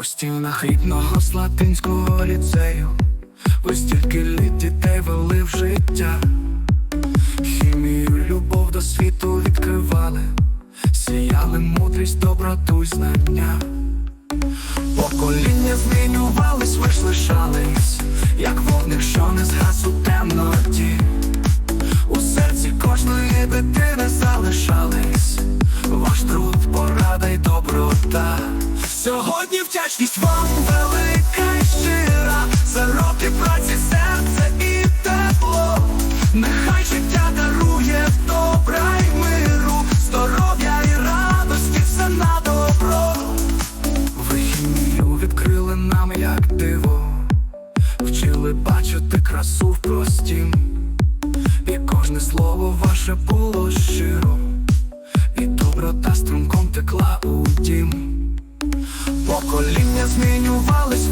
У стінах рідного слатинського ліцею. Ви стільки літ дітей вели в життя. Хімію, любов до світу відкривали. Сіяли мудрість, доброту й знання. Покоління змінювались, ви ж лишались. Як вогник, що не згас у темноті. У серці кожної дитини залишались Сьогодні вдячність вам велика і щира. За роки праці, серце і тепло. Нехай життя дарує добра й миру. Здоров'я і радості, все на добро. Ви хімію відкрили нам як диво. Вчили бачити красу в простім. І кожне слово ваше було щиро. І доброта струмком текла у дім Покоління змінювались,